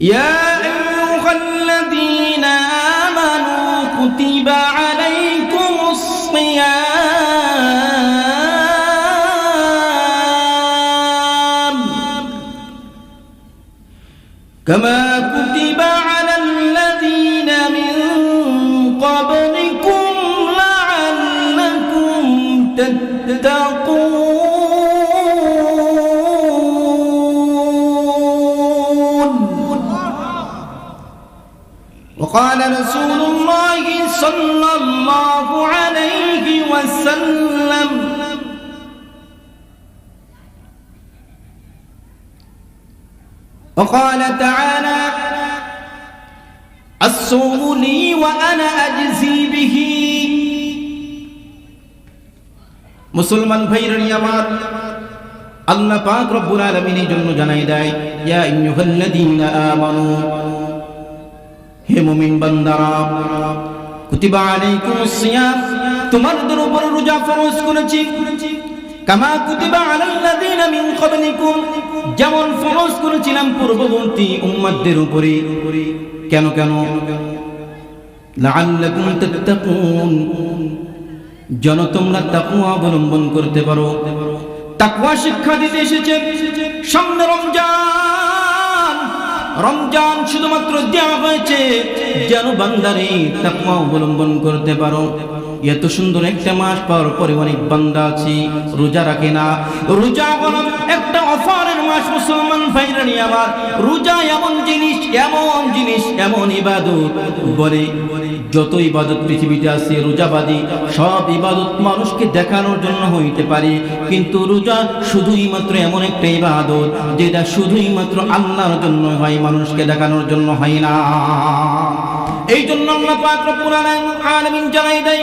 يا أيها الذين آمنوا كتب عليكم الصيام كما وقال رسول الله صلى الله عليه وسلم وقال تعالى الصوم لي وأنا أجزي به মুসলমান ভাইরা আমার আল্লাহ পাক রব্বুল আলামিনের জন্য জানাই দেয় ইয়া আইয়ুহাল্লাযীনা আমানু হে মুমিন বান্দারা, কুতিবা আলাইকুমুস সিয়াম। তোমাদের উপর রোজা ফরজ করেছি। কামা কুতিবা আলাল্লাযীনা মিন ক্বাবলিকুম। যেমন ফরজ করেছিলাম পূর্ববর্তী উম্মতদের উপরে। কেন কেন? লাআল্লাকুম তাত্তাকুন। যেন তোমরা তাকুয়া অবলম্বন করতে পারো। তাকুয়া শিক্ষা দিতে এসেছে। সামনে রমজান। রমজান শুধুমাত্র দেওয়া হয়েছে যেন বান্দারে তাকুয়া অবলম্বন করতে পারো। এত সুন্দর একটা মাস পাওয়ার পরে অনেক বান্দা আছে, রোজা রাখে না। রোজা হলো একটা অফারের মাস, মুসলমান ভাইরানি আমার। রোজা এমন জিনিস এমন জিনিস, এমন ইবাদত বলে যত ইবাদত পৃথিবীতে আছে, রোজাবাদী, সব ইবাদত মানুষকে দেখানোর জন্য হইতে পারে। কিন্তু রোজা শুধুই মাত্র এমন একটা ইবাদত, যেটা শুধুই মাত্র আল্লাহর জন্য হয়, মানুষকে দেখানোর জন্য হয় না। এই জন্য আল্লাহ পাক রব্বুল আলামিন জানাই দেয়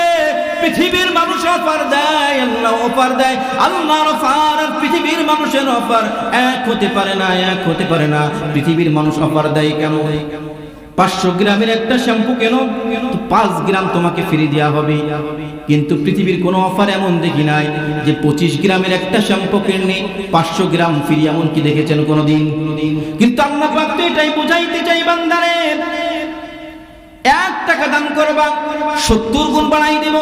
পৃথিবীর মানুষ অফার দেয় আল্লাহ অফার দেয়। আল্লাহর অফার আর পৃথিবীর মানুষের অফার এক হতে পারে না, এক হতে পারে না। পৃথিবীর মানুষ অফার দেয় কেন? পাঁচশো গ্রামের একটা শ্যাম্পু কেন? পাঁচ গ্রাম তোমাকে ফ্রি দেওয়া হবে। কিন্তু পৃথিবীর কোনো অফার এমন দেখি নাই যে পঁচিশ গ্রামের একটা শ্যাম্পু কিনে পাঁচশো গ্রাম ফ্রি এমন কি দেখেছেন কোনোদিন? কিন্তু আল্লাহ এটাই বুঝাইতে চাই বান্দারে। এক টাকা দান করবা সত্তর গুণ বাড়াই দেব।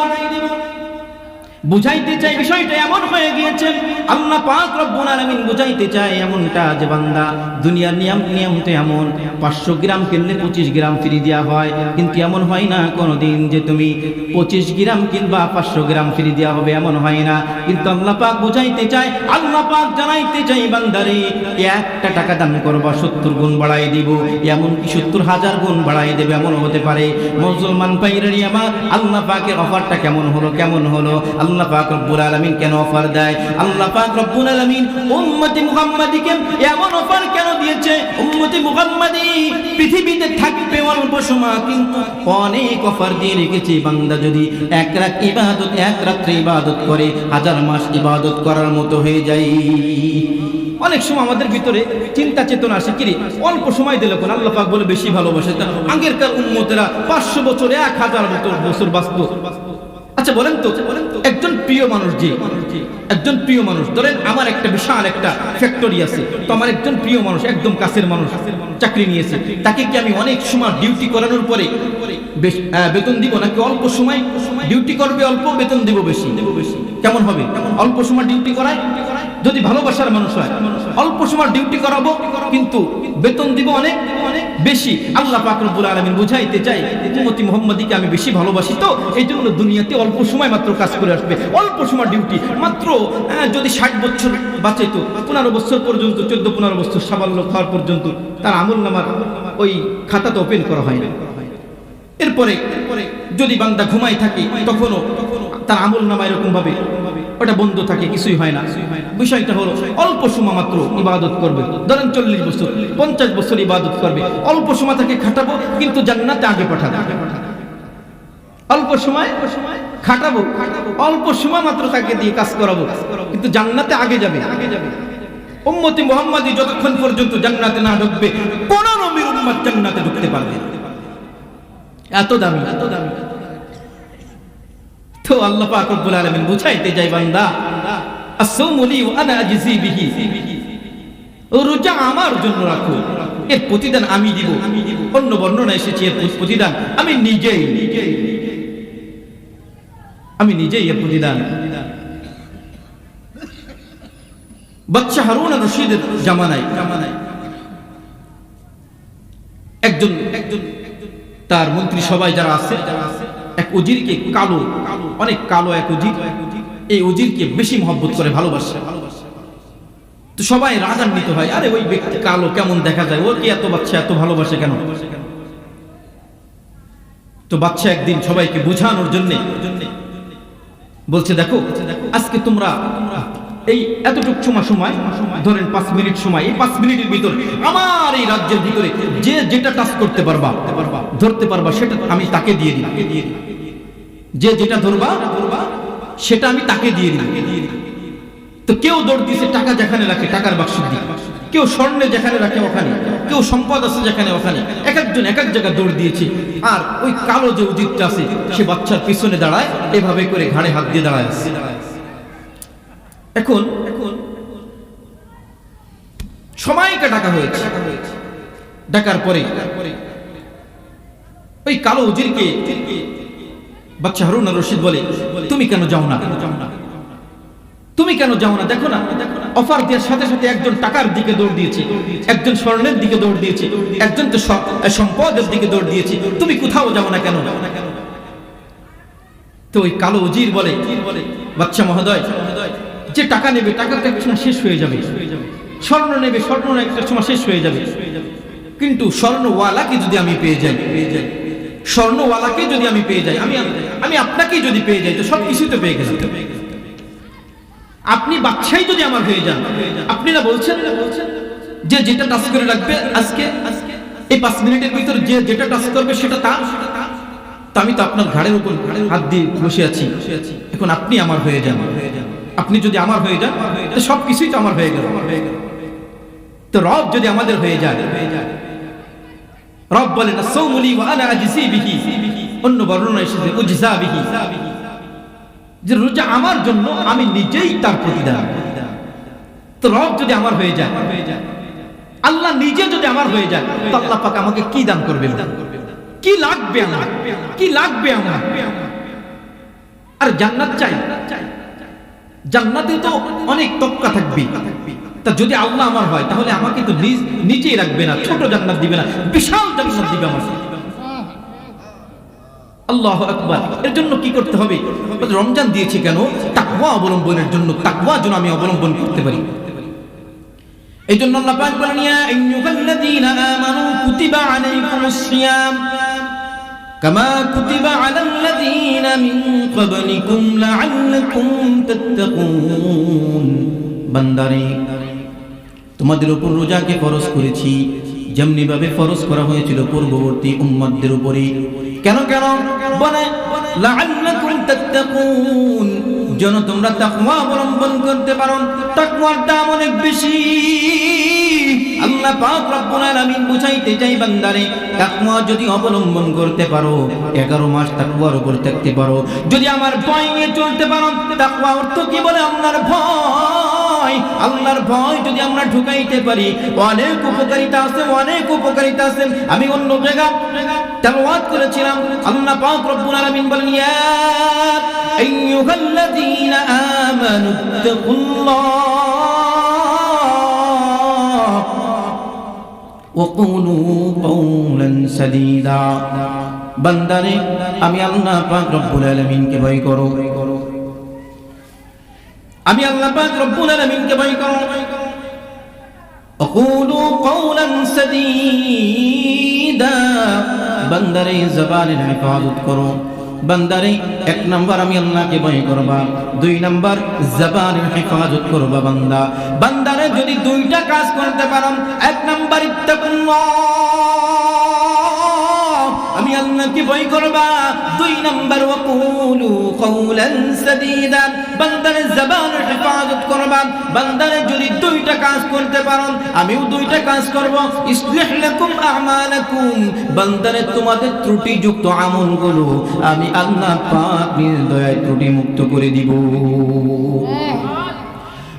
বুঝাইতে চাই, বিষয়টা এমন হয়ে গিয়েছে। আল্লাহ পাক রব্বুল আলামিন বুঝাইতে চায়, এমনটা যে বান্দা দুনিয়ার নিয়ম নিয়ম তো এমন। পাঁচশো গ্রাম কিনলে পঁচিশ গ্রাম ফ্রি দেওয়া হয়, কিন্তু এমন হয় না কোনোদিন যে তুমি পঁচিশ গ্রাম কিনবা, পাঁচশো গ্রাম ফ্রি দেওয়া হবে, এমন হয় না। কিন্তু আল্লাহ পাক বুঝাইতে চায়, আল্লাহ পাক জানাইতে চাই বান্দারে একটা টাকা দান করবা, সত্তর গুণ বাড়াই দিব। এমন কি সত্তর হাজার গুণ বাড়াই দেবে এমন হতে পারে। মুসলমান পাইরারি আমার, আল্লাহ পাকের অফারটা কেমন হলো কেমন হলো? আল্লাহ পাক রব্বুল আলামিন কেন অফার দেয়? আল্লাহ পাক রব্বুল আলামিন মুহাম্মাদিকে এমন অফার কেন দিয়েছে? মুহাম্মাদি পৃথিবীতে থাকবে অল্প সময়, কিন্তু অনেক অফার দিয়ে রেখেছে বান্দা যদি এক রাত ইবাদত, এক রাত্রে ইবাদত করে, হাজার মাস ইবাদত করার মতো হয়ে যায়। অনেক সময় আমাদের ভিতরে চিন্তা চেতনা আসে, কিরে, অল্প সময় দিলে কোন আল্লাহ পাক বলে বেশি ভালোবাসে? আগেরকার উম্মতেরা পাঁচশো বছর এক হাজার বছর বছর বাঁচত। আচ্ছা বলেন তো, একজন প্রিয় মানুষ যে, একজন প্রিয় মানুষ, ধরেন আমার একটা বিশাল একটা ফ্যাক্টরি আছে, তো আমার একজন প্রিয় মানুষ, একদম কাছের মানুষ, চাকরি নিয়েছে, তাকে কি আমি অনেক সময় ডিউটি করানোর পরে বেশ বেতন দিব নাকি অল্প সময়? ডিউটি করবে, অল্প বেতন দিব বেশি। কেমন হবে? অল্প সময় ডিউটি করায়? যদি ভালোবাসার মানুষ হয়, অল্প সময় ডিউটি করাবো, কিন্তু বেতন দিব অনেক, বেশি। আল্লাহ পাক রব্বুল আলামিন বুঝাইতে চাই, উম্মতি মুহাম্মাদিকে আমি বেশি ভালোবাসি তো, এই জন্য দুনিয়াতে অল্প সময় মাত্র কাজ করে আসবে, অল্প সময় ডিউটি। মাত্র যদি ষাট বছর বাঁচে তো পনেরো বছর পর্যন্ত, চোদ্দ, পনেরো বছর সাবাল্য খাওয়ার পর্যন্ত তার আমল নামার ওই খাতাতে ওপেন করা হয় না। এরপরে, যদি বান্দা ঘুমাই থাকে, তখনও তার আমল নামা এরকম ভাবে ওটা বন্ধ থাকে, কিছুই হয় না। বিষয়টা হলো, অল্প সময় মাত্র ইবাদত করবে। ধরেন চল্লিশ বছর, পঞ্চাশ বছর ইবাদত করবে। অল্প সময় তাকে খাটাবো, কিন্তু জান্নাতে আগে পাঠাবে। অল্প সময় খাটাবো, অল্প সময় মাত্র তাকে দিয়ে কাজ করাবো, কিন্তু জান্নাতে আগে যাবে। আগে যাবে উম্মতি মোহাম্মদী যতক্ষণ পর্যন্ত জান্নাতে না ঢুকবে কোন নবীর উম্মত জান্নাতে ঢুকতে পারবে। এত দামি এত দামি। তো আল্লাহ পাক আলামিন বুঝাইতে যাই বান্দা রোজা আমার জন্য রাখো। এর প্রতিদান আমি দিব। অন্য বর্ণনা এসেছে, এর প্রতিদান আমি নিজেই। আমি নিজেই এর প্রতিদান। বাচ্চা হারুন রশিদের জামানায় একজন একজন তার মন্ত্রী সবাই যারা আছে এক উজিরকে কালো, অনেক কালো এক উজির। এই উজিরকে বেশি মহব্বত করে, ভালোবাসে। তো সবাই রাগান্বিত হয়, আরে ওই ব্যক্তি কালো, কেমন দেখা যায়? ওর কি এত বাচ্চা, এত ভালোবাসে কেন? তো বাচ্চা একদিন সবাইকে বোঝানোর জন্য বলছে, দেখো, আজকে তোমরা এই এতটুক সময় সময়, ধরেন পাঁচ মিনিট সময়, এই পাঁচ মিনিটের ভিতরে আমার এই রাজ্যের ভিতরে যে যেটা টাচ করতে পারবা, ধরতে পারবা, সেটা আমি তাকে দিয়ে দিই যে যেটা ধরবা, সেটা আমি তাকে দিয়ে দিই তো কেউ দৌড় দিয়েছে টাকা যেখানে রাখে, টাকার বাক্স দিয়ে। কেউ স্বর্ণে যেখানে রাখে, ওখানে। কেউ সম্পদ আছে যেখানে, ওখানে। এক একজন এক এক জায়গায় দৌড় দিয়েছে। আর ওই কালো যে উদিতটা আছে, সে বাচ্চার পিছনে দাঁড়ায়, এভাবে করে ঘাড়ে হাত দিয়ে দাঁড়ায় আছে। এখন এখন, সময়কে ডাকা হয়েছে। ডাকার পরে, ওই কালো উজিরকে বাচ্চা হারুন রশিদ বলে, তুমি কেন যাও না? তুমি কেন যাও না? দেখো না, অফার দেওয়ার সাথে সাথে একজন টাকার দিকে দৌড় দিয়েছে, একজন স্বর্ণের দিকে দৌড় দিয়েছে, একজন তো সম্পদের দিকে দৌড় দিয়েছে, তুমি কোথাও যাও না কেন? তো ওই কালো উজির বলে বাচ্চা মহোদয়, যে টাকা নেবে, টাকা তো একটা সময় শেষ হয়ে যাবে। স্বর্ণ নেবে, স্বর্ণ একটা সময় শেষ হয়ে যাবে। কিন্তু স্বর্ণওয়ালাকে যদি আমি পেয়ে যাই পেয়ে যাই স্বর্ণওয়ালাকে যদি আমি পেয়ে যাই, আমি আমি আপনাকেই যদি পেয়ে যাই, তো সব কিছুই তো পেয়ে গেলাম। আপনি বাচ্চাই যদি আমার হয়ে যান, আপনি না বলছেন যে যেটা টাচ করে রাখবে আজকে, এই পাঁচ মিনিটের ভিতর যে যেটা টাচ করবে সেটা তা? আমি তো আপনার ঘাড়ের উপর হাত দিয়ে বসে আছি। এখন আপনি আমার হয়ে যান। আপনি যদি আমার হয়ে যান সব কিছুই তো আমার হয়ে গেল। তো রব যদি আমাদের হয়ে যায় রব বলেন সৌমুলি ওয়া আনা আজসি বিহি। অন্য বর্ণনা এসেছে, উজজা বিহি। যে রোজা আমার জন্য, আমি নিজেই তার প্রতিদান। তো রব যদি আমার হয়ে যায়, আল্লাহ নিজে যদি আমার হয়ে যায়, তো আল্লাহ পাক আমাকে কি দান করবে কি লাগবে আমার? কি লাগবে আমার? আর জান্নাত চাই। জান্নাতে তো অনেক তক্কা থাকবে। তা যদি আল্লাহ আমার হয়, তাহলে আমাকে তো নিজ নিচেই রাখবে না, ছোট জান্নাত দিবে না, বিশাল জান্নাত দিবে আমার। আল্লাহ আকবার। এর জন্য কি করতে হবে? রমজান দিয়েছে কেন? তাকওয়া অবলম্বনের জন্য, তাকওয়া যেন আমি অবলম্বন করতে পারি। এই জন্য আল্লাহ পাক বলেন, ইয়া আইয়ুহাল্লাযীনা আমানু কুতিবা আলাইকুমুস সিয়াম। কামা কুতিবা আলাল্লাযীনা মিন ক্বাবলিকুম লাআল্লাকুম তাত্তাকুন। বান্দারে তোমাদের উপর রোজাকে ফরজ করেছি। যেমনি ভাবে ফরজ করা হয়েছিল পূর্ববর্তী উম্মতদের উপরে। কেন কেন? বলে যেন তোমরা তাকওয়া অবলম্বন করতে পারো। তাকওয়ার দাম অনেক বেশি। আল্লাহ পাক রব্বুল বুঝাইতে চাই বান্দারে, তাকওয়া যদি অবলম্বন করতে পারো 11 মাস তাকওয়ার উপর থাকতে পারো। যদি আমার ভয় চলতে পারো, তাকওয়া অর্থ কি বলে? আল্লাহর ভয়। আল্লাহর ভয় যদি আমরা ঢুকাইতে পারি অনেক উপকারিতা আছে অনেক উপকারিতা আছে আমি অন্য জায়গা তেলাওয়াত করেছিলাম আল্লাহ পাক রব্বুল আলামিন বলেন ইয়া আইয়ুহাল্লাযীনা আমানু তাকুল্লাহ وقولوا قولا سديدا বান্দারে আমি আল্লাহ পাক রব্বুল আলামিনকে ভয় করো আমি আল্লাহ পাক রব্বুল আলামিনকে ভয় করো অকুলু কওলান সাদীদা, বান্দারে জবানের হেফাজত করো। বান্দারে, এক নাম্বার আমি আল্লাহকে ভয় করবা, দুই নাম্বার জবানের হেফাজত করবা বান্দা। বান্দারে যদি দুইটা কাজ করতে পারো, এক নাম্বার ইত্তাকুল্লাহ। আমি বই করবা? দুই নাম্বার, ওয়াকুলু কওলান সাদীদা। বান্দার জবানের হেফাজত করবা। বান্দারে যদি দুইটা কাজ করতে পারো, আমিও দুইটা কাজ করব। ইসলিহ লাকুম আমালাকুম। বান্দারে তোমাদের ত্রুটিযুক্ত আমলগুলো আমি আল্লাহ পাক দয়ায় ত্রুটি মুক্ত করে দিব।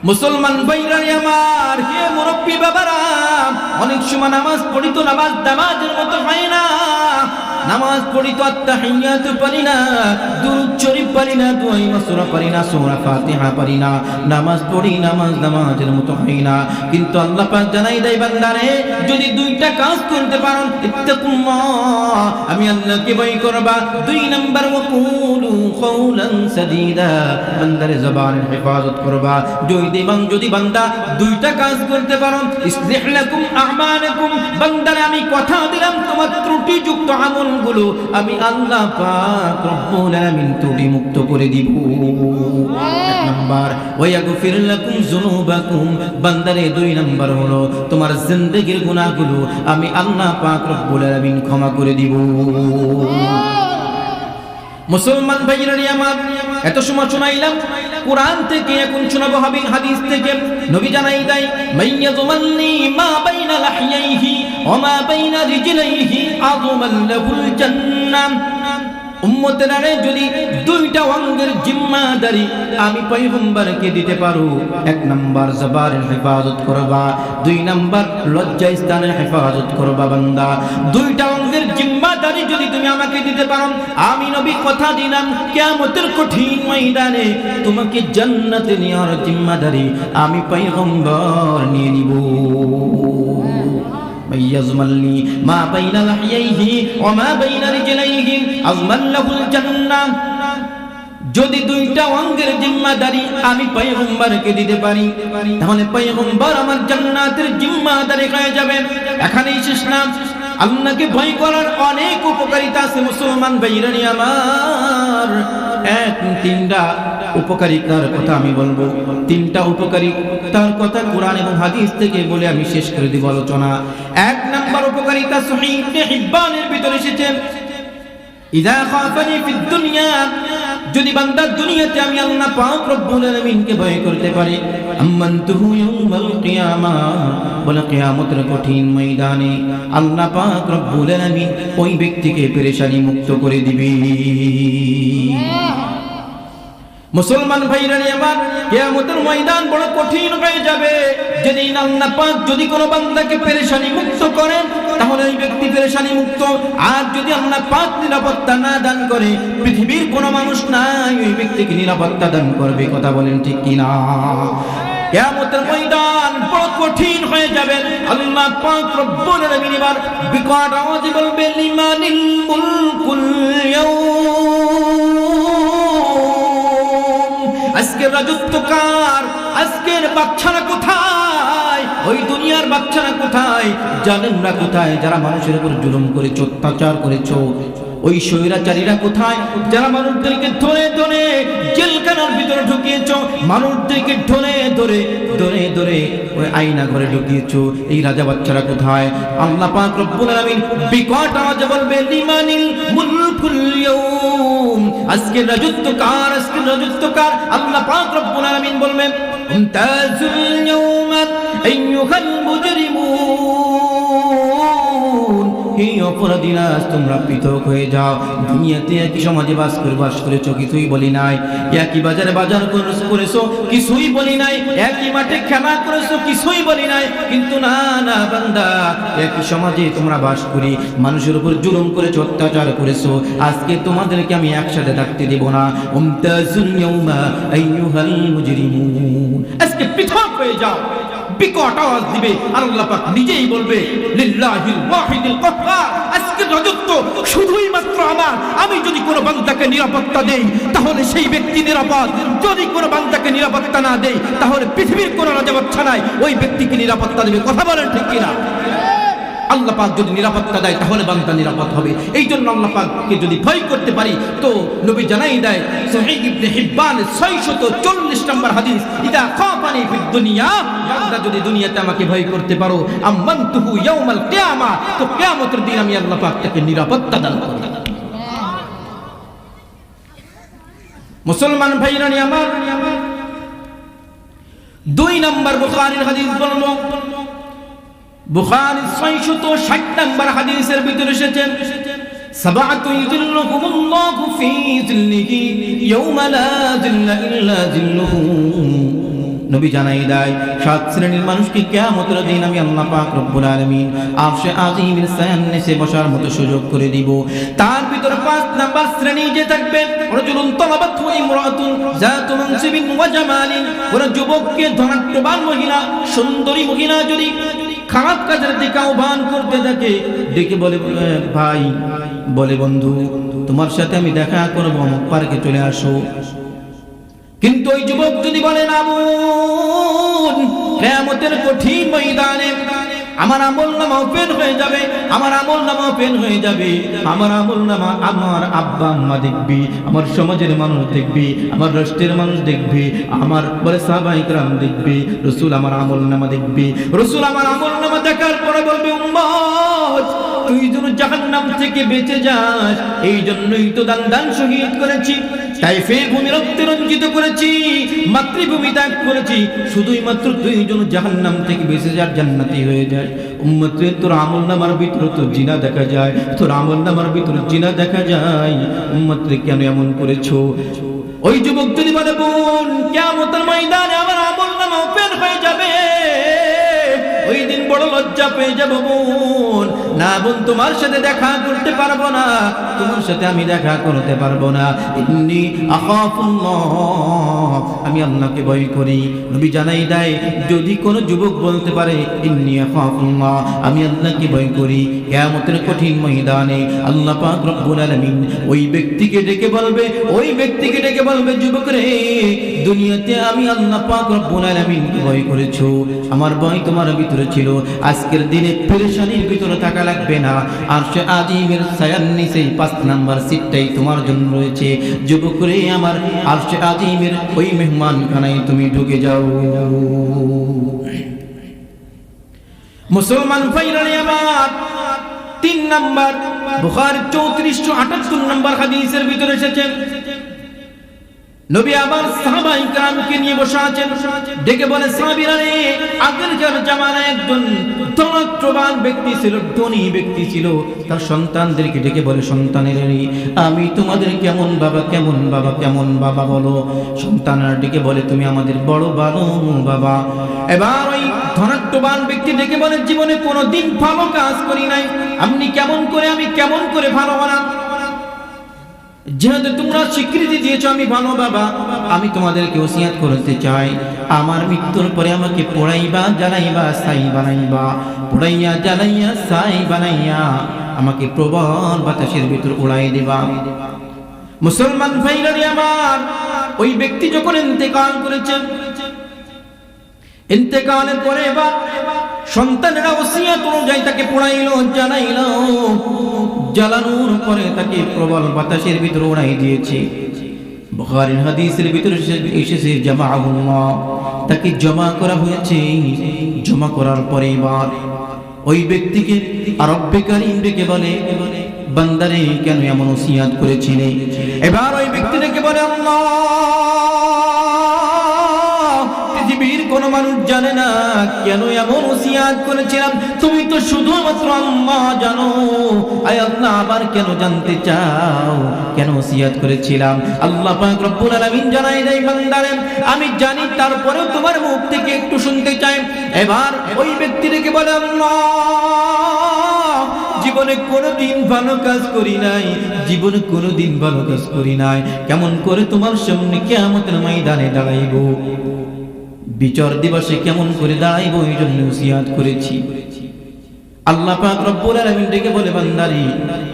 মুসলমান ভাইরাই আমার, হে মুরব্বী বাবারা, অনেক সময় নামাজ পড়ি তো নামাজ নামাজের মতো হয় না। নামাজ পড়ি তো আত্মাহিয়াত পারি না, দুরুদ শরীফ পারি না, দুয়াই মাসুরা পারি না, সূরা ফাতিহা পারি না, নামাজ পড়ি নামাজ নামাজের মতো হয় না। কিন্তু আল্লাহ পাক জানাই দেয়, বান্দারে, যদি দুইটা কাজ করতে পারো, ইত্তাকুল্লাহ, আমি আল্লাহকে ভয় করবা। দুই নাম্বার, ওয়াকুলু কওলান সাদীদা, বান্দারে জবানের হেফাজত করবা। যদি দিবাং যদি বান্দা দুইটা কাজ করতে পারো, ইসলিহ লাকুম, আমালাকুম, বান্দারে আমি কথা দিলাম, তোমার ত্রুটিযুক্ত আমলগুলো আমি আল্লাহ মুক্ত করে দিব। আমি আল্লাহ পাক ক্ষমা করে দিব। মুসলমান ভাইরা আমার এত সময় শোনাইলাম, কোরআন থেকে, এখন শোনাবো হাদিস থেকে। নবী জানাই দেয় মা বাইনা রিজলাইহি আযমান লাহুল জান্নাহ উম্মতেরা যদি দুইটা অঙ্গের জিম্মাদারি আমি পয়গম্বরকে দিতে পারো, এক নাম্বার জবারের হেফাজত করবা, দুই নাম্বার লজ্জা স্থানের হেফাজত করবা বান্দা। দুইটা অঙ্গের জিম্মাদারি যদি তুমি আমাকে দিতে পারো, আমি নবী কথা দিলাম, কিয়ামতের কঠিন ময়দানে তোমাকে জান্নাতে নেওয়ার জিম্মাদারি আমি পয়গম্বর নিয়ে নিব। ইয়াজমালনি মা বাইনা লাহিয়াইহি ওয়া মা বাইনা রিজলাইহি আজমাল লাহুল জান্নাহ। যদি দুইটা অঙ্গের জিম্মাদারি আমি পয়গম্বরকে দিতে পারি, তাহলে পয়গম্বর আমার জান্নাতের জিম্মাদারি হয়ে যাবে। এখানেই শেষ না। আল্লাহকে ভয় করার অনেক উপকারিতা আছে মুসলমান বাইরানি আমার। এক, তিনটা উপকারিতার কথা আমি বলব। তিনটা উপকারিতার কথা কোরআন এবং হাদিস থেকে বলে আমি শেষ করে দিব আলোচনা। এক নাম্বার উপকারিতা সহিহ হিব্বানের ভিতরে এসেছে। ইদা খাফানি ফিদ দুনিয়া, যদি বান্দা দুনিয়াতে আমি আল্লাহ পাক রব্বুল আলামিনকে ভয় করতে পারে। আম্মানতুহু ইয়াউমাল কিয়ামা, বলে কিয়ামতের কঠিন ময়দানে আল্লাহ পাক রব্বুল আলামিন ওই ব্যক্তিকে পেরেশানি মুক্ত করে দিবে। মুসলমান ভাইরা আমার কিয়ামতের ময়দান বড় কঠিন হয়ে যাবে। যেদিন আল্লাহ পাক যদি কোনো বান্দাকে পেরেশানি মুক্ত করেন, তাহলে ওই ব্যক্তি পেরেশানি মুক্ত। আর যদি আল্লাহ পাক নিরাপত্তা না দান করে, পৃথিবীর কোনো মানুষ নাই, ওই ব্যক্তিকে নিরাপত্তা দান করবে। কথা বলেন ঠিক কিনা? কিয়ামতের ময়দান বড় কঠিন হয়ে যাবে। আল্লাহ পাক রব্বুল আলামিন এবার বিকট আওয়াজে বলবে লিমানিল কার আজকের বাচ্চারা কোথায়? ওই দুনিয়ার বাচ্চারা কোথায়? জানেন না কোথায়? যারা মানুষের উপর জুলুম করেছ, অত্যাচার করেছ ওই স্বৈরাচারীরা কোথায়? যারা মানুষদেরকে ধরে ধরে জেলখানার ভিতরে ঢুকিয়েছ, মানুষদেরকে ধরে ধরে ধরে ধরে ওই আয়না ঘরে ঢুকিয়েছো। এই রাজা বাচ্চারা কোথায়? আল্লাহ পাক রব্বুল আলামিন বিকট আওয়াজে বলবে, লিমানিল মুলকুল ইয়াউম। আজকের রাজত্ব কার? আজকে রাজত্ব কার? আল্লাহ পাক রব্বুল আলামিন বলবেন মুমতাজুল ইয়াউমা আইয়ুহাল অপরাধীরা আজ তোমরা পৃথক হয়ে যাও। দুনিয়াতে একই সমাজে বাস করে, বাস করেছ কিছুই বলি নাই। একই বাজারে, বাজার করে- করেছ, কিছুই বলি নাই। একই মাঠে খেলা করেছ, কিছুই বলি নাই। কিন্তু না না, বান্দা, একই সমাজে তোমরা বাস করি। মানুষের উপর জুলুম করেছ, অত্যাচার করেছ। আজকে তোমাদেরকে আমি একসাথে থাকতে দেব না। আজকে পৃথক হয়ে যাও। আওয়াজ দিবে। আর আল্লাহ পাক নিজেই বলবে, লিল্লাহিল আজকে রাজত্ব শুধুই মাত্র আমার। আমি যদি কোনো বান্দাকে নিরাপত্তা দেই, তাহলে সেই ব্যক্তি নিরাপদ। যদি কোনো বান্দাকে নিরাপত্তা না দেই, তাহলে পৃথিবীর কোনো রাজা বাচ্চা নাই। ওই ব্যক্তিকে নিরাপত্তা দেবে। কথা বলেন ঠিক কিনা? আল্লাহ পাক যদি নিরাপত্তা দেয়, তাহলে বান্দা নিরাপদ হবে। এই জন্য আল্লাহ পাককে যদি ভয় করতে পারি, তো নবী জানাই দেয়, সহিহ ইবনে হিব্বান 640 নম্বর হাদিস, ইদা খাফানি ফিদ দুনিয়া বান্দা যদি দুনিয়াতে আমাকে ভয় করতে পারো, আম্মানতুহু ইয়াউমাল কিয়ামা তো কিয়ামতের দিন আমি আল্লাহ পাক তাকে নিরাপত্তা দান করব। মুসলমান ভাইরা আমার, দুই নম্বর বুখারীর হাদিস বলব বুখারী 660 নম্বর হাদিসের ভিতরে এসেছে, সাবাতু ইযিল্লুহুমুল্লাহু ফি যিল্লিহি ইয়াওমা লা যিল্লা ইল্লা যিল্লুহু। নবী জানাই দেয়, সাত শ্রেণির মানুষকে দিন আমি আল্লাহ পাক রব্বুল আলামিন আরশে বসার মতো সুযোগ করে দিব। তার ভিতরে পাঁচ নাম্বার শ্রেণি যে থাকবে, রাজুলুন ওয়া ইমরাতুন যাতু মানসিবিন ওয়া জামালিন। যুবককে ধনাঢ্যবান মহিলা, সুন্দরী মহিলা যদি খারাপ কাজের দিকে আহ্বান করতে থাকে। ডেকে বলে "এ, ভাই বলে বন্ধু তোমার সাথে আমি দেখা করব অমুক পার্কে চলে আসো। কিন্তু ওই যুবক যদি বলে না কঠিন ময়দানে আমার আমল নামা পেন হয়ে যাবে, আমার আমল নামা পেন হয়ে যাবে। আমার আমল নামা আমার আব্বা আম্মা দেখবি, আমার সমাজের মানুষ দেখবি, আমার রাষ্ট্রের মানুষ দেখবি, আমার পরে সাবাইকরাম দেখবি, রসুল আমার আমল নামা দেখবি। রসুল আমার আমল নামা দেখার পরে বলবে, উম্মত তুই যেন জাহান্নাম থেকে বেঁচে যাস এই জন্যই তো দান দান শহীদ করেছি। তাইফে ভূমি রক্তে রঞ্জিত করেছি, মাতৃভূমি ত্যাগ করেছি শুধুই মাত্র তুই যেন জাহান্নাম থেকে বেঁচে যার জান্নাতি হয়ে যায় উম্মতে তোর আমল নামার ভিতরে তোর জিনা দেখা যায়, তোর আমল নামার ভিতরে জিনা দেখা যায়। উম্মতে কেন এমন করেছ? ওই যুবক যদি বলে, বোন কেমন ময়দানে আমার আমল নামা হয়ে যাবে। ওই দিন বড় লজ্জা পেয়ে যাব, বোন। না বোন, তোমার সাথে দেখা করতে পারব না। তোমার সাথে আমি দেখা করতে পারব না। ইন্নি আমি আল্লাহকে ভয় করি। নবী জানাই দেয়, যদি কোনো যুবক বলতে পারে, ইন্নি আখাফুল্লাহ, আমি আল্লাহকে ভয় করি। কিয়ামতের কঠিন ময়দানে আল্লাহ পাক রব্বুল আলামিন ওই ব্যক্তিকে ডেকে বলবে, ওই ব্যক্তিকে ডেকে বলবে, যুবক রে, দুনিয়াতে আমি আল্লাহ পাক রব্বুল আলামিন ভয় করেছ। আমার ভয় তোমার ভিতরে ছিল। আজকের দিনে পেরেশানির ভিতরে থাকা লাগবে না। আর সে আজিমের ছায়ার নিচে পাঁচ নাম্বার সিটটাই তোমার জন্য রয়েছে। যুবক রে আমার আর সে আজিমের ওই মেহমান খানায় তুমি ঢুকে যাও। মুসলমান ভাইরানি আমার তিন নাম্বার বুখার চৌত্রিশশো আটাত্তর নাম্বার হাদিসের ভিতরে এসেছে। নবী আবার সাহাবাই কামকে নিয়ে বসে আছেন। ডেকে বলে, সাহাবীরা রে, আগেরকার জামানায় একজন ধনত্রবান ব্যক্তি ছিল, ধনী ব্যক্তি ছিল। তার সন্তানদেরকে ডেকে বলে, সন্তানের আমি তোমাদের কেমন বাবা কেমন বাবা কেমন বাবা বলো। সন্তানরা ডেকে বলে, তুমি আমাদের বড় ভালো বাবা। এবার ওই ধনাত্মবান ব্যক্তি ডেকে বলে, জীবনে কোনো দিন ভালো কাজ করি নাই। আপনি কেমন করে, আমি কেমন করে ভালো বানান যেহেতু তোমরা স্বীকৃতি দিয়েছ আমি ভালো বাবা, আমি তোমাদেরকে ওসিয়াত করতে চাই। আমার মৃত্যুর পরে আমাকে পোড়াইবা, জ্বালাইবা, সাই বানাইবা, পোড়াইয়া, জ্বালাইয়া, সাই বানাইয়া আমাকে প্রবল বাতাসের ভিতর উড়াই দিবা। মুসলমান ভাইরা রে আমার, ওই ব্যক্তি যখন ইন্তেকাল করেছেন ইন্তেকালের পরে এবার সন্তানেরা ওসিয়াত অনুযায়ী তাকে পোড়াইলো, জ্বালাইলো। জ্বালানোর পরে তাকে প্রবল বাতাসের ভিতরে উড়াই দিয়েছে। এবার ওই ব্যক্তিকে বলে কেন এমন করেছিলে? এবার ওই বলে পৃথিবীর কোন মানুষ জানে না কেন এমন ওসিয়াত করেছিলাম তুমি তো শুধুমাত্র আল্লাহ জানো। আয় আল্লাহ, আবার কেন জানতে চাও? কেন ওসিয়াত করেছিলাম? আল্লাহ পাক রব্বুল আলামিন জানাই দেয়, বান্দারে, আমি জানি তারপরেও তোমার মুখ থেকে একটু শুনতে চাই। এবার ওই ব্যক্তি রেখে বলে, আল্লাহ, জীবনে কোনোদিন ভালো কাজ করি নাই, জীবনে কোনোদিন ভালো কাজ করি নাই। কেমন করে তোমার সামনে কেমতের ময়দানে দাঁড়াইবো? বিচার দিবসে কেমন করে দাঁড়াইব? এই জন্য উসিয়াত করেছি। আল্লাহ পাক রব্বুল আলামিন ডেকে বলে, বান্দারি,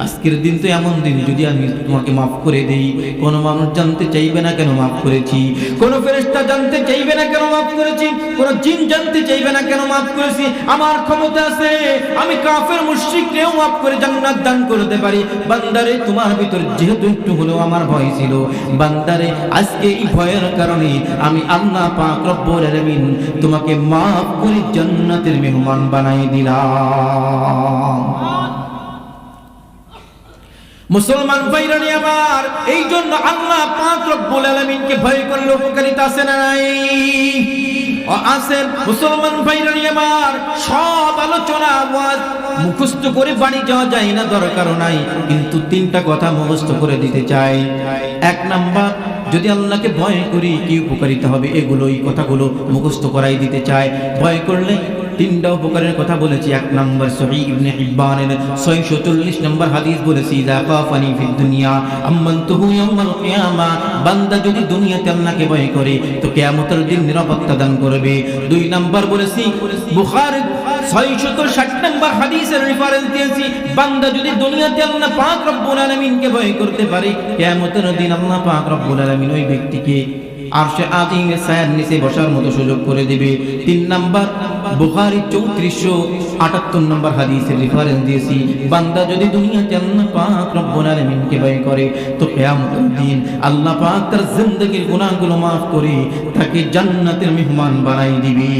আজকের দিন তো এমন দিন যদি আমি তোমাকে মাফ করে দেই, কোন মানুষ জানতে চাইবে না কেন মাফ করেছি? কোন ফেরেশতা জানতে চাইবে না কেন মাফ করেছি? কোন জিন জানতে চাইবে না কেন মাফ করেছি? আমার ক্ষমতা আছে, আমি কাফের মুশরিককেও মাফ করে জান্নাত দান করতে পারি। বান্দারে, তোমার ভিতর যেহেতু একটু হলেও আমার ভয় ছিল। বান্দারে, আজকে এই ভয়ের কারণে আমি আল্লাহ পাক রব্বুল আলামিন তোমাকে মাফ করে জান্নাতের মেহমান বানাই দিলাম। মুসলমান ভাইরানি আমার এই জন্য আল্লাহ পাক রব্বুল আলামিনকে ভয় করলে উপকারিতা আছে না নাই? আছে মুসলমান ভাইরানি আমার, সব আলোচনা ওয়াজ মুখস্থ করে বাড়ি যাওয়া যায় না, দরকারও নাই। কিন্তু তিনটা কথা মুখস্থ করে দিতে চাই। এক নাম্বার, যদি আল্লাহকে ভয় করি, কি উপকারিতা হবে? এগুলোই কথাগুলো মুখস্থ করাই দিতে চায় ভয় করলে তিনটা উপকারের কথা বলেছি। এক নম্বর 640 নম্বর হাদিস বলেছি বান্দা যদি দুনিয়াতে ভয় করে, তো দিন নিরাপত্তা দান করবে। দুই নম্বর বলেছি 660 নম্বর হাদিসের রেফারেন্স দিয়েছি, বান্দা যদি দুনিয়াতে আল্লাহ পাক রব্বুল আলামিনকে ভয় করতে পারে, কিয়ামতের দিন আল্লাহ পাক রব্বুল ওই ব্যক্তিকে আর নিচে বসার মতো সুযোগ করে দিবে। তিন নাম্বার, বুখারি চৌত্রিশশো আটাত্তর নম্বর হাদিসের রেফারেন্স দিয়েছি। বান্দা যদি আল্লাহ পাক রব্বুল আলামিনকে ভয় করে, তো কিয়ামতের দিন আল্লাহ পাক তার জিন্দেগীর গুনাহগুলো মাফ করে তাকে জান্নাতের মেহমান বানাই দিবে।